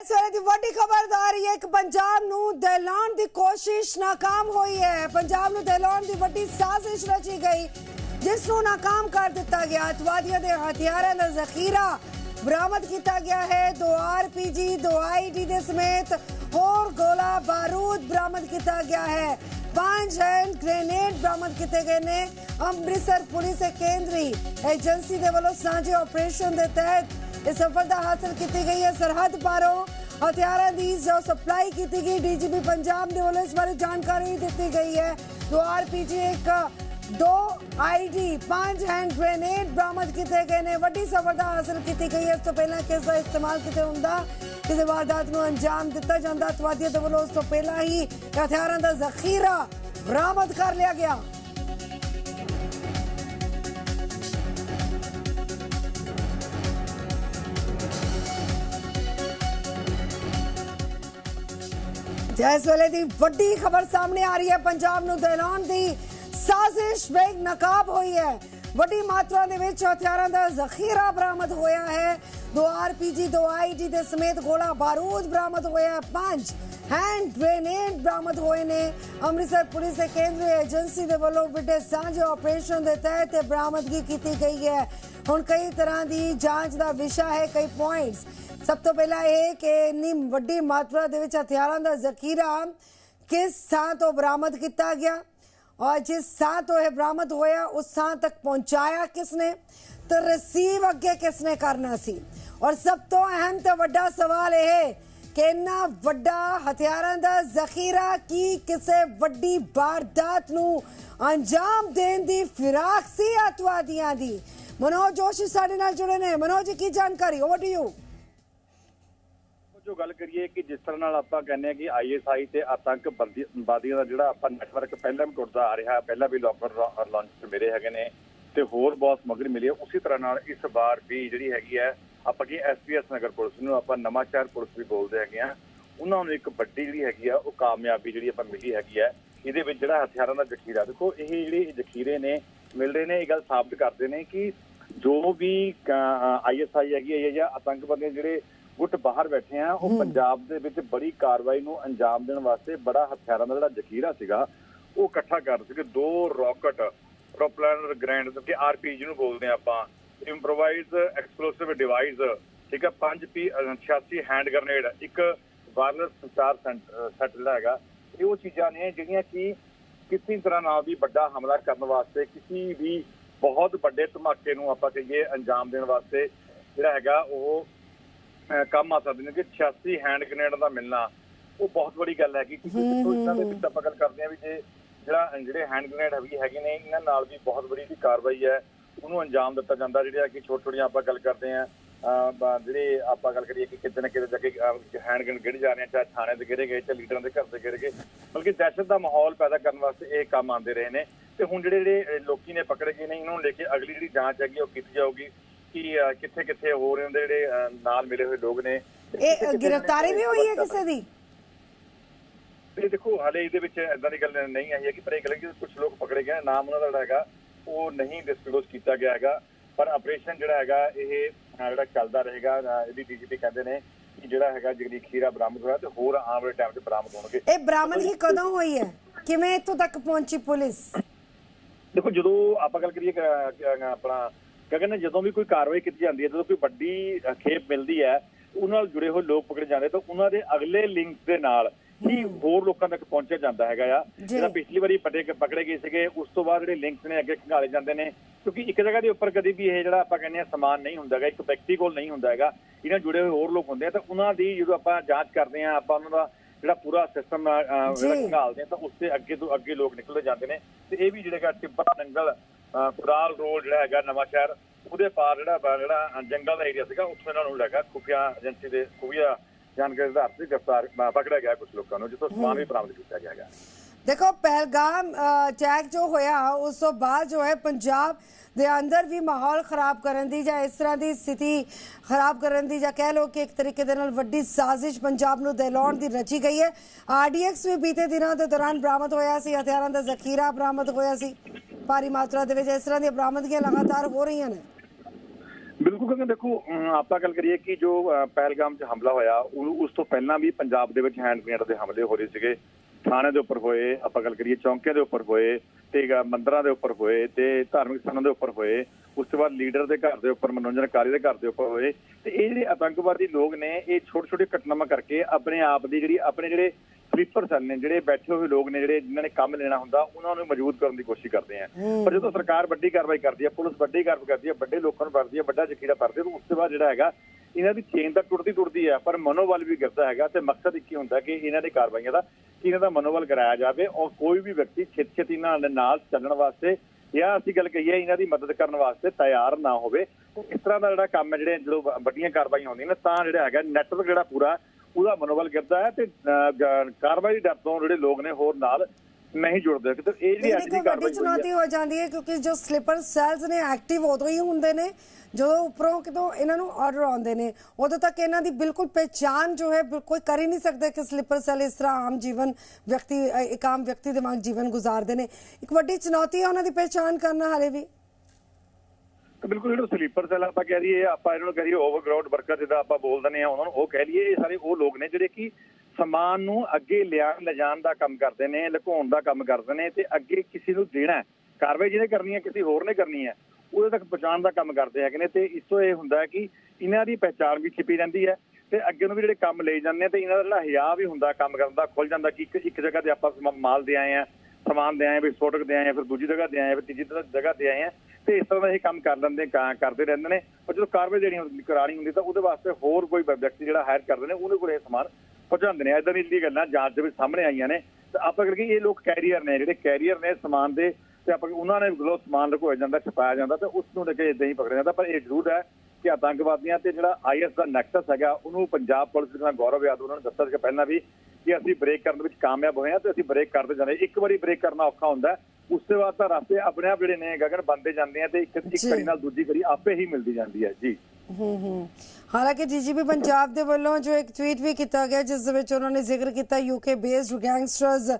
ਇਸ ਦੀ ਵੱਡੀ ਖਬਰਦਾਰ ਹੈ ਕਿ ਪੰਜਾਬ ਨੂੰ ਦਹਿਲਾਉਣ ਦੀ ਕੋਸ਼ਿਸ਼ ਨਾਕਾਮ ਹੋਈ ਹੈ। ਪੰਜਾਬ ਨੂੰ ਦਹਿਲਾਉਣ ਦੀ ਵੱਡੀ ਸਾਜ਼ਿਸ਼ ਰਚੀ ਗਈ, ਜਿਸ ਨੂੰ ਨਾਕਾਮ ਕਰ ਦਿੱਤਾ ਗਿਆ। ਅਤਵਾਦੀਆਂ ਦੇ ਹਥਿਆਰਾਂ ਦਾ ਜ਼ਖੀਰਾ ਬਰਾਮਦ ਕੀਤਾ ਗਿਆ ਹੈ। ਦੋ ਆਰਪੀਜੀ ਦੋ ਆਈਡੀ ਦੇ ਸਮੇਤ ਹੋਰ ਗੋਲਾ ਬਾਰੂਦ ਬਰਾਮਦ ਕੀਤਾ ਗਿਆ ਹੈ। ਪੰਜ ਹੈਂਡ ਗ੍ਰੇਨੇਡ ਬਰਾਮਦ ਕੀਤੇ ਗਏ ਨੇ। ਅੰਮ੍ਰਿਤਸਰ ਪੁਲਿਸ ਕੇਂਦਰੀ ਏਜੰਸੀ ਦੇ ਵੱਲੋਂ ਸਾਂਝੇ ਆਪਰੇਸ਼ਨ ਦੇ ਤਹਿਤ ਇਹ ਸਫਲਤਾ ਹਾਸਲ ਕੀਤੀ ਗਈ ਹੈ। ਸਰਹੱਦ ਪਾਰੋਂ ਹਥਿਆਰਾਂ ਦੀ ਜੋ ਸਪਲਾਈ ਕੀਤੀ ਗਈ, ਡੀਜੀਪੀ ਪੰਜਾਬ ਦੇ ਵੱਲੋਂ ਇਸ ਬਾਰੇ ਜਾਣਕਾਰੀ ਦਿੱਤੀ ਗਈ ਹੈ। ਦੋ ਆਰਪੀਜੀ ਇੱਕ ਦੋ ਆਈਡੀ ਪੰਜ ਹੈਂਡ ਗ੍ਰੇਨੇਡ ਬਰਾਮਦ ਕੀਤੇ ਗਏ ਨੇ। ਵੱਡੀ ਸਫਲਤਾ ਹਾਸਲ ਕੀਤੀ ਗਈ ਹੈ। ਇਸ ਤੋਂ ਪਹਿਲਾਂ ਕਿਸ ਦਾ ਇਸਤੇਮਾਲ ਕਿਤੇ ਹੁੰਦਾ, ਕਿਸੇ ਵਾਰਦਾਤ ਨੂੰ ਅੰਜਾਮ ਦਿੱਤਾ ਜਾਂਦਾ, ਅਤਵਾਦੀਆਂ ਦੇ ਵੱਲੋਂ ਉਸ ਤੋਂ ਪਹਿਲਾਂ ਹੀ ਹਥਿਆਰਾਂ ਦਾ ਜ਼ਖੀਰਾ ਬਰਾਮਦ ਕਰ ਲਿਆ ਗਿਆ। ਤੇ ਇਸ ਵੇਲੇ ਦੀ ਵੱਡੀ ਖਬਰ ਸਾਹਮਣੇ ਆ ਰਹੀ ਹੈ। ਪੰਜਾਬ ਨੂੰ ਦਹਿਲਾਉਣ ਦੀ ਸਾਜ਼ਿਸ਼ ਬੇਗ ਨਕਾਬ ਹੋਈ ਹੈ। ਵੱਡੀ ਮਾਤਰਾ ਦੇ ਵਿੱਚ ਹਥਿਆਰਾਂ ਦਾ ਜ਼ਖੀਰਾ ਬਰਾਮਦ ਹੋਇਆ ਹੈ। ਦੋ ਆਰਪੀਜੀ ਦੋ ਆਈਡੀ ਦੇ ਸਮੇਤ ਗੋਲਾ ਬਾਰੂਦ ਬਰਾਮਦ ਹੋਇਆ ਹੈ। ਪੰਜ ਹੈਂਡ ਗ੍ਰੇਨੇਡ ਬਰਾਮਦ ਹੋਏ ਨੇ। ਅੰਮ੍ਰਿਤਸਰ ਪੁਲਿਸ ਦੇ ਕੇਂਦਰੀ ਏਜੰਸੀ ਦੇ ਵੱਲੋਂ ਵੱਡੇ ਸਾਂਝੇ ਆਪਰੇਸ਼ਨ ਦੇ ਤਹਿਤ ਬਰਾਮਦਗੀ ਕੀਤੀ ਗਈ ਹੈ। ਹੁਣ ਕਈ ਤਰ੍ਹਾਂ ਦੀ ਜਾਂਚ ਦਾ ਵਿਸ਼ਾ ਹੈ, ਕਈ ਪੁਆਇੰਟਸ। ਸਭ ਤੋਂ ਪਹਿਲਾਂ ਇਹ ਕਿ ਇੰਨੀ ਵੱਡੀ ਮਾਤਰਾ ਦੇ ਵਿੱਚ ਹਥਿਆਰਾਂ ਦਾ ਜ਼ਖੀਰਾ ਕਿਸ ਥਾਂ ਤੋਂ ਬਰਾਮਦ ਕੀਤਾ ਗਿਆ? ਔਰ ਜਿਸ ਥਾਂ ਤੋਂ ਇਹ ਬਰਾਮਦ ਹੋਇਆ, ਉਸ ਥਾਂ ਤੱਕ ਪਹੁੰਚਾਇਆ ਕਿਸਨੇ? ਤੇ ਰਿਸੀਵ ਅੱਗੇ ਕਿਸਨੇ ਕਰਨਾ ਸੀ? ਔਰ ਸਭ ਤੋਂ ਅਹਿਮ ਤੇ ਵੱਡਾ ਸਵਾਲ ਇਹ ਹੈ ਕਿ ਇੰਨਾ ਵੱਡਾ ਹਥਿਆਰਾਂ ਦਾ ਜ਼ਖੀਰਾ ਕੀ ਕਿਸੇ ਵੱਡੀ ਵਾਰਦਾਤ ਨੂੰ ਅੰਜਾਮ ਦੇਣ ਦੀ ਫਿਰਾਕ ਸੀ ਅਤਵਾਦੀਆਂ ਦੀ? ਮਨੋਜ ਜੋਸ਼ੀ ਸਾਡੇ ਨਾਲ ਜੁੜੇ ਨੇ। ਮਨੋਜ ਜੀ, ਕੀ ਜਾਣਕਾਰੀ? ਓਵਰ ਟੂ ਯੂ ਜੋ ਗੱਲ ਕਰੀਏ ਕਿ ਜਿਸ ਤਰ੍ਹਾਂ ਨਾਲ ਆਪਾਂ ਕਹਿੰਦੇ ਆ ਕਿ ਆਈਐਸਆਈ ਤੇ ਆਤੰਕਵਾਦੀਆਂ ਦਾ ਜਿਹੜਾ ਆਪਾਂ ਨੈਟਵਰਕ ਪਹਿਲਾਂ ਵੀ ਟੁੱਟਦਾ ਆ ਰਿਹਾ, ਪਹਿਲਾਂ ਵੀ ਲੋਕਰ ਲਾਂਚ ਮੇਰੇ ਹੈਗੇ ਨੇ ਤੇ ਹੋਰ ਬਹੁਤ ਸਮਗਰੀ ਮਿਲੀ ਹੈ, ਉਸੇ ਤਰ੍ਹਾਂ ਨਾਲ ਇਸ ਵਾਰ ਵੀ ਜਿਹੜੀ ਹੈਗੀ ਹੈ, ਆਪਾਂ ਕੀ ਐਸਪੀਐਸ ਨਗਰ ਪੁਲਿਸ ਨੂੰ ਆਪਾਂ ਨਵਾਂ ਪੁਲਿਸ ਵੀ ਬੋਲਦੇ ਹੈਗੇ ਆ ਉਹਨਾਂ ਨੂੰ ਇੱਕ ਵੱਡੀ ਜਿਹੜੀ ਹੈਗੀ ਆ, ਉਹ ਕਾਮਯਾਬੀ ਜਿਹੜੀ ਆਪਾਂ ਮਿਲੀ ਹੈਗੀ ਹੈ, ਇਹਦੇ ਵਿੱਚ ਜਿਹੜਾ ਹਥਿਆਰਾਂ ਦਾ ਜ਼ਖੀਰਾ, ਦੇਖੋ ਇਹ ਜਿਹੜੇ ਜ਼ਖੀਰੇ ਨੇ, ਮਿਲ ਰਹੇ ਨੇ, ਇਹ ਗੱਲ ਸਾਬਤ ਕਰਦੇ ਨੇ ਕਿ ਜੋ ਵੀ ਆਈਐਸਆਈ ਹੈਗੀ ਹੈ ਜਾਂ ਆਤੰਕਵਾਦੀ ਜਿਹੜੇ ਗੁੱਟ ਬਾਹਰ ਬੈਠੇ ਆ ਉਹ ਪੰਜਾਬ ਦੇ ਵਿੱਚ ਬੜੀ ਕਾਰਵਾਈ ਨੂੰ ਅੰਜਾਮ ਦੇਣ ਵਾਸਤੇ ਬੜਾ ਹਥਿਆਰਾਂ ਦਾ ਜਿਹੜਾ ਜ਼ਖੀਰਾ ਸੀਗਾ ਉਹ ਇਕੱਠਾ ਕਰ ਸਕੇ। ਦੋ ਰਾਕਟ ਪ੍ਰੋਪਲਰ ਗ੍ਰੈਂਡ ਤੇ ਆਰਪੀਜੀ ਨੂੰ ਬੋਲਦੇ ਆ ਆਪਾਂ। ਇੰਪਰੋਵਾਈਜ਼ ਐਕਸਪਲੋਸਿਵ ਡਿਵਾਈਸ ਠੀਕ ਹੈ 5 ਪੀ 86 ਹੈਂਡ ਗ੍ਰਨੇਡ ਇੱਕ ਵਾਇਰਲੈਸ ਸੰਚਾਰ ਸੈੱਟ ਜਿਹੜਾ ਹੈਗਾ। ਇਹ ਉਹ ਚੀਜ਼ਾਂ ਨੇ ਜਿਹੜੀਆਂ ਕਿ ਕਿਸੇ ਤਰ੍ਹਾਂ ਨਾਲ ਵੀ ਵੱਡਾ ਹਮਲਾ ਕਰਨ ਵਾਸਤੇ ਕਿਸੇ ਵੀ ਬਹੁਤ ਵੱਡੇ ਧਮਾਕੇ ਨੂੰ ਆਪਾਂ ਕਹੀਏ ਅੰਜਾਮ ਦੇਣ ਵਾਸਤੇ ਜਿਹੜਾ ਹੈਗਾ ਉਹ ਕੰਮ ਆ ਸਕਦੇ ਨੇ ਕਿ 86 ਹੈਂਡ ਗ੍ਰੇਨੇਡ ਦਾ ਮਿਲਣਾ ਉਹ ਬਹੁਤ ਵੱਡੀ ਗੱਲ ਹੈ ਕਿ ਕਿਉਂਕਿ ਇਹਨਾਂ ਦੇ ਵਿੱਚ ਆਪਾਂ ਗੱਲ ਕਰਦੇ ਆ ਵੀ ਜੇ ਜਿਹੜਾ ਜਿਹੜੇ ਹੈਂਡ ਗ੍ਰੇਨੇਡ ਵੀ ਹੈਗੇ ਨੇ ਇਹਨਾਂ ਨਾਲ ਵੀ ਬਹੁਤ ਵੱਡੀ ਦੀ ਕਾਰਵਾਈ ਹੈ ਉਹਨੂੰ ਅੰਜਾਮ ਦਿੱਤਾ ਜਾਂਦਾ ਜਿਹੜਾ ਕਿ ਛੋਟੀ ਛੋਟੀਆਂ ਆਪਾਂ ਗੱਲ ਕਰਦੇ ਆ ਜਿਹੜੇ ਆਪਾਂ ਗੱਲ ਕਰੀਏ ਕਿ ਕਿਤੇ ਨਾ ਕਿਤੇ ਜਾ ਕੇ ਹੈਂਡ ਗ੍ਰੇਨੇਡ ਗਿਰ ਜਾ ਰਹੇ ਆ ਚਾਹੇ ਥਾਣੇ ਤੇ ਗਿਰੇ ਗਏ ਚਾਹੇ ਲੀਡਰਾਂ ਦੇ ਘਰ ਤੇ ਗਿਰ ਗਏ ਬਲਕਿ ਦਹਿਸ਼ਤ ਦਾ ਮਾਹੌਲ ਪੈਦਾ ਕਰਨ ਵਾਸਤੇ ਇਹ ਕੰਮ ਆਉਂਦੇ ਰਹੇ ਨੇ। ਤੇ ਹੁਣ ਜਿਹੜੇ ਜਿਹੜੇ ਲੋਕੀ ਨੇ ਪਕੜੇ ਗਏ ਨੇ ਇਹਨਾਂ ਨੂੰ ਲੈ ਕੇ ਅਗਲੀ ਜਿਹੜੀ ਜਾਂਚ ਹੈਗੀ ਉਹ ਕੀਤੀ ਜਾਊਗੀ। ਕਿ ਕਿੱਥੇ ਕਿੱਥੇ ਹੋ ਰਹੇ ਹੁੰਦੇ ਜਿਹੜੇ ਨਾਲ ਮਿਲੇ ਹੋਏ ਲੋਕ ਨੇ? ਇਹ ਗ੍ਰਿਫਤਾਰੀ ਵੀ ਹੋਈ ਹੈ ਕਿਸੇ ਦੀ? ਇਹ ਦੇਖੋ ਹਾਲੇ ਇਹਦੇ ਵਿੱਚ ਇਦਾਂ ਦੀ ਗੱਲ ਨਹੀਂ ਆਈ ਹੈ ਕਿ ਪਰ ਇਹ ਗੱਲ ਕਿ ਕੁਝ ਲੋਕ ਪਕੜੇ ਗਏ ਨਾਮ ਉਹਨਾਂ ਦਾ ਜਿਹੜਾ ਹੈਗਾ ਉਹ ਨਹੀਂ ਡਿਸਕਲੋਜ਼ ਕੀਤਾ ਗਿਆ ਹੈਗਾ। ਪਰ ਆਪਰੇਸ਼ਨ ਜਿਹੜਾ ਹੈਗਾ ਇਹ ਜਿਹੜਾ ਚੱਲਦਾ ਰਹੇਗਾ ਇਹਦੀ ਡੀਜੀਪੀ ਕਹਿੰਦੇ ਨੇ ਕਿ ਜਿਹੜਾ ਹੈਗਾ ਜਿਹੜੀ ਖੀਰਾ ਬਰਾਮਦ ਹੋਇਆ ਤੇ ਹੋਰ ਆਉਣ ਵਾਲੇ ਟਾਈਮ ਤੇ ਬਰਾਮਦ ਹੋਣਗੇ। ਇਹ ਬਰਾਮਦਗੀ ਕਦੋਂ ਹੋਈ ਹੈ? ਕਿਵੇਂ ਇੱਥੋਂ ਤੱਕ ਪਹੁੰਚੀ ਪੁਲਿਸ? ਦੇਖੋ ਜਦੋਂ ਆਪਾਂ ਗੱਲ ਕਰੀਏ ਆਪਣਾ ਕਹਿੰਦੇ ਜਦੋਂ ਵੀ ਕੋਈ ਕਾਰਵਾਈ ਕੀਤੀ ਜਾਂਦੀ ਹੈ ਜਦੋਂ ਕੋਈ ਵੱਡੀ ਖੇਪ ਮਿਲਦੀ ਹੈ ਉਹਨਾਂ ਨਾਲ ਜੁੜੇ ਹੋਏ ਲੋਕ ਪਕੜੇ ਜਾਂਦੇ ਤਾਂ ਉਹਨਾਂ ਦੇ ਅਗਲੇ ਲਿੰਕ ਦੇ ਨਾਲ ਹੀ ਹੋਰ ਲੋਕਾਂ ਤੱਕ ਪਹੁੰਚਿਆ ਜਾਂਦਾ ਹੈਗਾ ਆ। ਜਿਹੜਾ ਪਿਛਲੀ ਵਾਰੀ ਪਟੇ ਪਕੜੇ ਗਏ ਸੀਗੇ ਉਸ ਤੋਂ ਬਾਅਦ ਜਿਹੜੇ ਲਿੰਕਸ ਨੇ ਅੱਗੇ ਖੰਗਾਲੇ ਜਾਂਦੇ ਨੇ ਕਿਉਂਕਿ ਇੱਕ ਜਗ੍ਹਾ ਦੇ ਉੱਪਰ ਕਦੀ ਵੀ ਇਹ ਜਿਹੜਾ ਆਪਾਂ ਕਹਿੰਦੇ ਆ ਸਮਾਨ ਨਹੀਂ ਹੁੰਦਾ ਹੈਗਾ ਇੱਕ ਵਿਅਕਤੀ ਕੋਲ ਨਹੀਂ ਹੁੰਦਾ ਹੈਗਾ ਇਹਨਾਂ ਜੁੜੇ ਹੋਏ ਹੋਰ ਲੋਕ ਹੁੰਦੇ ਆ ਤਾਂ ਉਹਨਾਂ ਦੀ ਜਦੋਂ ਆਪਾਂ ਜਾਂਚ ਕਰਦੇ ਆ ਆਪਾਂ ਉਹਨਾਂ ਦਾ ਜਿਹੜਾ ਪੂਰਾ ਸਿਸਟਮ ਜਿਹੜਾ ਖੰਗਾਲਦੇ ਆ ਤਾਂ ਉਸ ਤੇ ਅੱਗੇ ਤੋਂ ਅੱਗੇ ਲੋਕ ਨਿਕਲਦੇ ਜਾਂਦੇ ਨੇ ਤੇ ਇਹ ਵੀ ਜਿਹੜੇਗਾ ਟਿੱਬਾ ਨੰਗਲ ਕੁਰਾਲ ਰੋਡ ਜਿਹੜਾ ਹੈਗਾ ਨਵਾਂ ਸ਼ਹਿਰ ਉਹਦੇ ਪਾਰ ਜਿਹੜਾ ਜਿਹੜਾ ਜੰਗਲ ਦਾ ਏਰੀਆ ਸੀਗਾ ਉੱਥੇ ਇਹਨਾਂ ਨੂੰ ਲੱਗਾ ਖੁਫੀਆ ਏਜੰਸੀ ਦੇ ਖੁਫੀਆ ਜਾਣਕਾਰੀ ਦੇ ਆਧਾਰ ਤੇ ਗ੍ਰਿਫਤਾਰ ਪਕੜਿਆ ਗਿਆ ਕੁਝ ਲੋਕਾਂ ਨੂੰ ਜਿੱਥੋਂ ਸਮਾਨ ਵੀ ਬਰਾਮਦ ਕੀਤਾ ਗਿਆ ਹੈ ਦੇਖੋ ਪਹਿਲਗਾਮ ਚੈਕ ਜੋ ਹੋਇਆ ਉਸ ਤੋਂ ਬਾਅਦ ਜੋ ਹੈ ਪੰਜਾਬ ਦੇ ਅੰਦਰ ਵੀ ਮਾਹੌਲ ਖਰਾਬ ਕਰਨ ਦੀ ਜਾਂ ਇਸ ਤਰ੍ਹਾਂ ਦੀ ਸਥਿਤੀ ਖਰਾਬ ਕਰਨ ਦੀ ਜਾਂ ਕਹਿ ਲੋ ਕਿ ਇੱਕ ਤਰੀਕੇ ਦੇ ਨਾਲ ਵੱਡੀ ਸਾਜ਼ਿਸ਼ ਪੰਜਾਬ ਨੂੰ ਦਹਿਲਾਉਣ ਦੀ ਰਚੀ ਗਈ ਹੈ। ਆਰਡੀਐਕਸ ਵੀ ਬੀਤੇ ਦਿਨਾਂ ਦੇ ਦੌਰਾਨ ਬਰਾਮਦ ਹੋਇਆ ਸੀ ਹਥਿਆਰਾਂ ਦਾ ਜ਼ਖੀਰਾ ਬਰਾਮਦ ਹੋਇਆ ਸੀ। ਭਾਰੀ ਮਾਤਰਾ ਦੇ ਵਿੱਚ ਇਸ ਤਰ੍ਹਾਂ ਦੀਆਂ ਬਰਾਮਦਗੀਆਂ ਲਗਾਤਾਰ ਹੋ ਰਹੀਆਂ ਨੇ। ਬਿਲਕੁਲ, ਕਿਉਂਕਿ ਦੇਖੋ ਆਪਾਂ ਗੱਲ ਕਰੀਏ ਕਿ ਜੋ ਪਹਿਲਗਾਮ 'ਚ ਹਮਲਾ ਹੋਇਆ ਉਸ ਤੋਂ ਪਹਿਲਾਂ ਵੀ ਪੰਜਾਬ ਦੇ ਵਿੱਚ ਹੈਂਡ ਗ੍ਰੇਨੇਡ ਦੇ ਹਮਲੇ ਹੋ ਰਹੇ ਸੀਗੇ। ਥਾਣੇ ਦੇ ਉੱਪਰ ਹੋਏ, ਆਪਾਂ ਗੱਲ ਕਰੀਏ ਚੌਂਕਿਆਂ ਦੇ ਉੱਪਰ ਹੋਏ, ਤੇ ਗ- ਮੰਦਰਾਂ ਦੇ ਉੱਪਰ ਹੋਏ, ਤੇ ਧਾਰਮਿਕ ਸਥਾਨਾਂ ਦੇ ਉੱਪਰ ਹੋਏ, ਉਸ ਤੋਂ ਬਾਅਦ ਲੀਡਰ ਦੇ ਘਰ ਦੇ ਉੱਪਰ, ਮਨੋਰੰਜਨਕਾਰੀ ਦੇ ਘਰ ਦੇ ਉੱਪਰ ਹੋਏ। ਤੇ ਇਹ ਜਿਹੜੇ ਆਤੰਕਵਾਦੀ ਲੋਕ ਨੇ, ਇਹ ਛੋਟੇ ਛੋਟੇ ਘਟਨਾਵਾਂ ਕਰਕੇ ਆਪਣੇ ਆਪ ਦੀ ਜਿਹੜੀ, ਆਪਣੇ ਜਿਹੜੇ ਸਲੀਪਰ ਸੈੱਲ ਨੇ ਜਿਹੜੇ ਬੈਠੇ ਹੋਏ ਲੋਕ ਨੇ ਜਿਹੜੇ ਜਿਨ੍ਹਾਂ ਨੇ ਕੰਮ ਲੈਣਾ ਹੁੰਦਾ ਉਹਨਾਂ ਨੂੰ ਮਜ਼ਬੂਤ ਕਰਨ ਦੀ ਕੋਸ਼ਿਸ਼ ਕਰਦੇ ਆ। ਪਰ ਜਦੋਂ ਸਰਕਾਰ ਵੱਡੀ ਕਾਰਵਾਈ ਕਰਦੀ ਹੈ ਪੁਲਿਸ ਵੱਡੀ ਕਾਰਵਾਈ ਕਰਦੀ ਹੈ ਵੱਡੇ ਲੋਕਾਂ ਨੂੰ ਫੜਦੀ ਹੈ ਵੱਡਾ ਜ਼ਖੀਰਾ ਫੜਦੇ ਤਾਂ ਉਸ ਤੋਂ ਬਾਅਦ ਜਿਹੜਾ ਹੈਗਾ ਇਹਨਾਂ ਦੀ ਚੇਨ ਤਾਂ ਟੁੱਟਦੀ ਟੁੱਟਦੀ ਹੈ ਪਰ ਮਨੋਬਲ ਵੀ ਗਿਰਦਾ ਹੈਗਾ ਤੇ ਮਕਸਦ ਇੱਕ ਹੀ ਹੁੰਦਾ ਕਿ ਇਹਨਾਂ ਦੀ ਕਾਰਵਾਈਆਂ ਦਾ ਇਹਨਾਂ ਦਾ ਮਨੋਬਲ ਗਿਰਾਇਆ ਜਾਵੇ ਔਰ ਕੋਈ ਵੀ ਵਿਅਕਤੀ ਛੇਤੀ ਛੇਤੀ ਨਾਲ ਨਾਲ ਚੱਲਣ ਵਾਸਤੇ ਜਾਂ ਅਸੀਂ ਗੱਲ ਕਹੀਏ ਇਹਨਾਂ ਦੀ ਮਦਦ ਕਰਨ ਵਾਸਤੇ ਤਿਆਰ ਨਾ ਹੋਵੇ। ਇਸ ਤਰ੍ਹਾਂ ਦਾ ਜਿਹੜਾ ਕੰਮ ਹੈ ਜਿਹੜੇ ਜਦੋਂ ਵੱਡੀਆਂ ਕਾਰਵਾਈਆਂ ਹੁੰਦੀਆਂ ਨੇ ਤਾਂ ਜਿਹੜਾ ਹੈਗਾ ਨੈਟਵਰਕ ਜਿਹੜਾ ਪੂਰਾ ਉਹਦਾ ਮਨੋਬਲ ਗਿਰਦਾ ਹੈ ਤੇ ਕਾਰਵਾਈ ਦੀ ਡਰ ਤੋਂ ਜਿਹੜੇ ਲੋਕ ਨੇ ਹੋਰ ਨਾਲ ਨਹੀਂ ਜੁੜਦੇ। ਤੇ ਇਹ ਜਿਹੜੀ ਅੱਜ ਦੀ ਕਾਰਵਾਈ ਚੁਣੌਤੀ ਹੋ ਜਾਂਦੀ ਹੈ ਕਿਉਂਕਿ ਜੋ ਸਲੀਪਰ ਸੈਲਸ ਨੇ ਐਕਟਿਵ ਉਦੋਂ ਹੀ ਹੁੰਦੇ ਨੇ ਜਦੋਂ ਉੱਪਰੋਂ ਕਿਤੋਂ ਇਹਨਾਂ ਨੂੰ ਆਰਡਰ ਆਉਂਦੇ ਨੇ ਉਦੋਂ ਤੱਕ ਇਹਨਾਂ ਦੀ ਬਿਲਕੁਲ ਪਹਿਚਾਨ ਜੋ ਹੈ ਕੋਈ ਕਰ ਹੀ ਨਹੀਂ ਸਕਦਾ ਕਿ ਸਲੀਪਰ ਸੈਲ ਇਸ ਤਰ੍ਹਾਂ ਆਮ ਜੀਵਨ ਵਿਅਕਤੀ ਇੱਕ ਆਮ ਵਿਅਕਤੀ ਦੇ ਵਾਂਗ ਜੀਵਨ ਗੁਜ਼ਾਰਦੇ ਨੇ। ਇੱਕ ਵੱਡੀ ਚੁਣੌਤੀ ਹੈ ਉਹਨਾਂ ਦੀ ਪਹਿਚਾਨ ਕਰਨਾ ਹਾਲੇ ਵੀ। ਤੇ ਬਿਲਕੁਲ ਜਿਹੜਾ ਸਲੀਪਰ ਸੈੱਲ ਆਪਾਂ ਕਹਿ ਲਈਏ ਆਪਾਂ ਇਹਨਾਂ ਨੂੰ ਕਹਿ ਲਈਏ ਓਵਰਗਰਾਊਂਡ ਵਰਕਰ ਜਿੱਦਾਂ ਆਪਾਂ ਬੋਲ ਦਿੰਦੇ ਆ ਉਹਨਾਂ ਨੂੰ ਉਹ ਕਹਿ ਲਈਏ ਇਹ ਸਾਰੇ ਉਹ ਲੋਕ ਨੇ ਜਿਹੜੇ ਕਿ ਸਮਾਨ ਨੂੰ ਅੱਗੇ ਲਿਆਉਣ ਲਿਜਾਣ ਦਾ ਕੰਮ ਕਰਦੇ ਨੇ ਲੁਕਾਉਣ ਦਾ ਕੰਮ ਕਰਦੇ ਨੇ ਤੇ ਅੱਗੇ ਕਿਸੇ ਨੂੰ ਦੇਣਾ ਕਾਰਵਾਈ ਜਿਹਨੇ ਕਰਨੀ ਹੈ ਕਿਸੇ ਹੋਰ ਨੇ ਕਰਨੀ ਹੈ ਉਹਦੇ ਤੱਕ ਪਹੁੰਚਾਉਣ ਦਾ ਕੰਮ ਕਰਦੇ ਹੈਗੇ ਨੇ ਤੇ ਇਸ ਤੋਂ ਇਹ ਹੁੰਦਾ ਹੈ ਕਿ ਇਹਨਾਂ ਦੀ ਪਹਿਚਾਣ ਵੀ ਛਿਪੀ ਰਹਿੰਦੀ ਹੈ ਤੇ ਅੱਗੇ ਨੂੰ ਵੀ ਜਿਹੜੇ ਕੰਮ ਲਈ ਜਾਂਦੇ ਆ ਤੇ ਇਹਨਾਂ ਦਾ ਜਿਹੜਾ ਹਿਆ ਵੀ ਹੁੰਦਾ ਕੰਮ ਕਰਨ ਦਾ ਖੁੱਲ ਜਾਂਦਾ ਕਿ ਇੱਕ ਜਗ੍ਹਾ ਤੇ ਆਪਾਂ ਮਾਲ ਦੇ ਆਏ ਆ ਸਮਾਨ ਦੇ ਆਏ ਆ, ਵਿਸਫੋਟਕ ਦੇ ਆਏ ਆ ਫਿਰ ਦੂਜੀ ਜਗ੍ਹਾ ਦੇ ਆਏ ਆ ਫਿਰ ਤੀਜੀ ਜਗ੍ਹਾ ਦੇ ਆਏ ਆ ਤੇ ਇਸ ਤਰ੍ਹਾਂ ਦਾ ਇਹ ਕੰਮ ਕਰ ਲੈਂਦੇ ਕਰਦੇ ਰਹਿੰਦੇ ਨੇ। ਪਰ ਜਦੋਂ ਕਾਰਵਾਈ ਦੇਣੀ ਹੁੰਦੀ ਕਰਾਣੀ ਹੁੰਦੀ, ਤਾਂ ਉਹਦੇ ਵਾਸਤੇ ਹੋਰ ਕੋਈ ਵਿਅਕਤੀ ਜਿਹੜਾ ਹਾਇਰ ਕਰਦੇ ਨੇ, ਉਹਦੇ ਕੋਲ ਇਹ ਸਮਾਨ ਪਹੁੰਚਾਉਂਦੇ ਨੇ। ਇਦਾਂ ਦੀ ਗੱਲਾਂ ਜਾਂਚ ਦੇ ਵਿੱਚ ਸਾਹਮਣੇ ਆਈਆਂ ਨੇ, ਤਾਂ ਆਪਾਂ ਕਰਕੇ ਇਹ ਲੋਕ ਕੈਰੀਅਰ ਨੇ, ਜਿਹੜੇ ਕੈਰੀਅਰ ਨੇ ਸਮਾਨ ਦੇ, ਤੇ ਆਪਾਂ ਉਹਨਾਂ ਨੇ ਗਲੋ ਸਮਾਨ ਲੁਕੋਇਆ ਜਾਂਦਾ, ਛਪਾਇਆ ਜਾਂਦਾ, ਤੇ ਉਸ ਨੂੰ ਲੈ ਕੇ ਇਦਾਂ ਹੀ ਪਕੜਿਆ ਜਾਂਦਾ। ਪਰ ਇਹ ਜ਼ਰੂਰ ਹੈ ਕਿ ਆਤੰਕਵਾਦੀਆਂ ਤੇ ਜਿਹੜਾ ਆਈਐਸ ਦਾ ਨੈਕਸਸ ਹੈਗਾ, ਉਹਨੂੰ ਪੰਜਾਬ ਪੁਲਿਸ ਨਾਲ ਗੌਰਵ ਯਾਦ ਉਹਨਾਂ ਨੇ ਦੱਸਿਆ ਸੀ ਪਹਿਲਾਂ ਵੀ, ਕਿ ਅਸੀਂ ਬ੍ਰੇਕ ਕਰਨ ਵਿੱਚ ਕਾਮਯਾਬ ਹੋਏ ਹਾਂ ਤੇ ਅਸੀਂ ਬ੍ਰੇਕ ਕਰਦੇ ਜਾਂਦੇ ਇੱਕ ਵਾਰੀ ਬ੍ਰੇਕ ਕਰਨਾ ਔਖਾ ਹੁੰਦਾ ਉਸ ਤੋਂ ਬਾਅਦ ਤਾਂ ਰਸਤੇ ਆਪਣੇ ਆਪ ਜਿਹੜੇ ਨੇ ਗਗਨ ਬੰਦੇ ਜਾਂਦੇ ਆ ਤੇ ਇੱਕ ਇੱਕ। ਕੜੀ ਨਾਲ ਦੂਜੀ ਕੜੀ ਆਪੇ ਹੀ ਮਿਲਦੀ ਜਾਂਦੀ ਹੈ ਜੀ ਹੂੰ ਹੂੰ। ਹਾਲਾਂਕਿ ਡੀਜੀਪੀ ਪੰਜਾਬ ਦੇ ਵੱਲੋਂ ਜੋ ਇੱਕ ਟਵੀਟ ਵੀ ਕੀਤਾ ਗਿਆ, ਜਿਸ ਦੇ ਵਿੱਚ ਉਹਨਾਂ ਨੇ ਜ਼ਿਕਰ ਕੀਤਾ UK based gangsters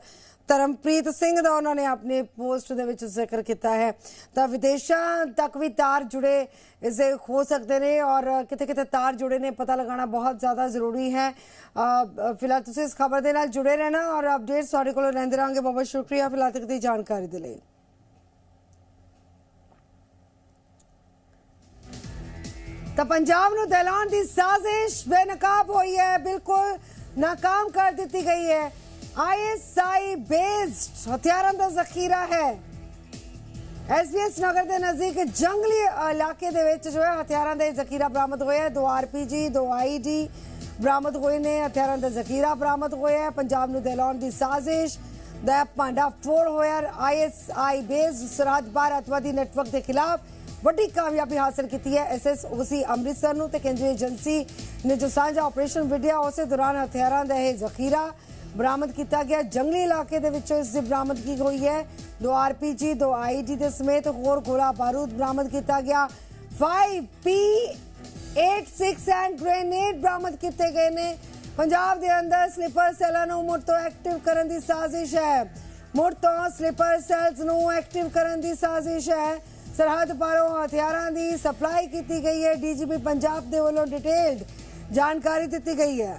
Dharampreet Singh ਦਾ ਉਹਨਾਂ ਨੇ ਆਪਣੇ ਪੋਸਟ ਦੇ ਵਿੱਚ ਜ਼ਿਕਰ ਕੀਤਾ ਹੈ। ਤਾਂ ਵਿਦੇਸ਼ਾਂ ਤੱਕ ਵੀ ਤਾਰ ਜੁੜੇ ਇਸੇ ਹੋ ਸਕਦੇ ਨੇ ਔਰ ਕਿਤੇ ਕਿਤੇ ਤਾਰ ਜੁੜੇ ਨੇ ਪਤਾ ਲਗਾਉਣਾ ਬਹੁਤ ਜ਼ਿਆਦਾ ਜ਼ਰੂਰੀ ਹੈ। ਫਿਲਹਾਲ ਤੁਸੀਂ ਇਸ ਖਬਰ ਦੇ ਨਾਲ ਜੁੜੇ ਰਹਿਣਾ ਔਰ ਅਪਡੇਟਸ ਤੁਹਾਡੇ ਕੋਲ ਰਹਿੰਦੇ ਰਹਾਂਗੇ। ਬਹੁਤ ਬਹੁਤ ਸ਼ੁਕਰੀਆ ਫਿਲਹਾਲ ਤੱਕ ਦੀ ਜਾਣਕਾਰੀ ਦੇ ਲਈ। ਤਾਂ ਪੰਜਾਬ ਨੂੰ ਦਹਿਲਾਉਣ ਦੀ ਸਾਜ਼ਿਸ਼ ਬੇਨਕਾਬ ਹੋਈ ਹੈ ਬਿਲਕੁਲ ਨਾਕਾਮ ਕਰ ਦਿੱਤੀ ਗਈ ਹੈ ਆਈਐਸਆਈ ਬੇਸਡ ਹਥਿਆਰਾਂ ਦਾ ਜ਼ਖੀਰਾ ਹੈ ਐਸਬੀਐਸ ਨਗਰ ਦੇ ਨਜ਼ਦੀਕ ਜੰਗਲੀ ਇਲਾਕੇ ਦੇ ਵਿੱਚ ਜੋ ਹੈ ਹਥਿਆਰਾਂ ਦਾ ਇਹ ਜ਼ਖੀਰਾ ਬਰਾਮਦ ਹੋਇਆ ਹੈ ਦੋ ਆਰਪੀਜੀ ਦੋ ਆਈਡੀ ਬਰਾਮਦ ਹੋਏ ਨੇ ਹਥਿਆਰਾਂ ਦਾ ਜ਼ਖੀਰਾ ਬਰਾਮਦ ਹੋਇਆ ਹੈ ਪੰਜਾਬ ਨੂੰ ਦਹਿਲਾਉਣ ਦੀ ਸਾਜ਼ਿਸ਼ ਦਾ ਭਾਂਡਾ ਫੋੜ ਹੋਇਆ ਆਈਐਸਆਈ ਬੇਸਡ ਸਰਹੱਦ ਪਾਰ ਅਤਵਾਦੀ ਨੈਟਵਰਕ ਦੇ ਖਿਲਾਫ ਵੱਡੀ ਕਾਮਯਾਬੀ ਹਾਸਲ ਕੀਤੀ ਹੈ। ਐਸਐਸਓਸੀ ਅੰਮ੍ਰਿਤਸਰ ਨੂੰ ਤੇ ਕੇਂਦਰੀ ਏਜੰਸੀ ਨੇ ਜੋ ਸਾਂਝਾ ਆਪਰੇਸ਼ਨ ਵਿਦਿਆ, ਉਸੇ ਦੌਰਾਨ ਹਥਿਆਰਾਂ ਦਾ ਇਹ ਜ਼ਖੀਰਾ ਬਰਾਮਦ ਕੀਤਾ ਗਿਆ। ਜੰਗਲੀ ਇਲਾਕੇ ਦੇ ਵਿੱਚੋਂ ਇਸ ਦੀ ਬਰਾਮਦਗੀ ਹੋਈ ਹੈ। ਦੋ ਆਰਪੀਜੀ ਦੋ ਆਈਡੀ ਦੇ ਸਮੇਤ ਹੋਰ ਗੋਲਾ ਬਾਰੂਦ ਬਰਾਮਦ ਕੀਤਾ ਗਿਆ। 5 ਪੀ 86 ਐਂਡ ਗ੍ਰੇਨੇਡ ਬਰਾਮਦ ਕੀਤੇ ਗਏ ਨੇ। ਪੰਜਾਬ ਦੇ ਅੰਦਰ ਸਲੀਪਰ ਸੈੱਲਾਂ ਨੂੰ ਮੁੜ ਤੋਂ ਐਕਟਿਵ ਕਰਨ ਦੀ ਸਾਜ਼ਿਸ਼ ਹੈ। ਮੁੜ ਤੋਂ ਸਲੀਪਰ ਸੈੱਲਸ ਨੂੰ ਐਕਟਿਵ ਕਰਨ ਦੀ ਸਾਜ਼ਿਸ਼ ਹੈ। ਸਰਹੱਦ ਪਾਰੋਂ ਹਥਿਆਰਾਂ ਦੀ ਸਪਲਾਈ ਕੀਤੀ ਗਈ ਹੈ। ਡੀਜੀਪੀ ਪੰਜਾਬ ਦੇ ਵੱਲੋਂ ਡਿਟੇਲਡ ਜਾਣਕਾਰੀ ਦਿੱਤੀ ਗਈ ਹੈ।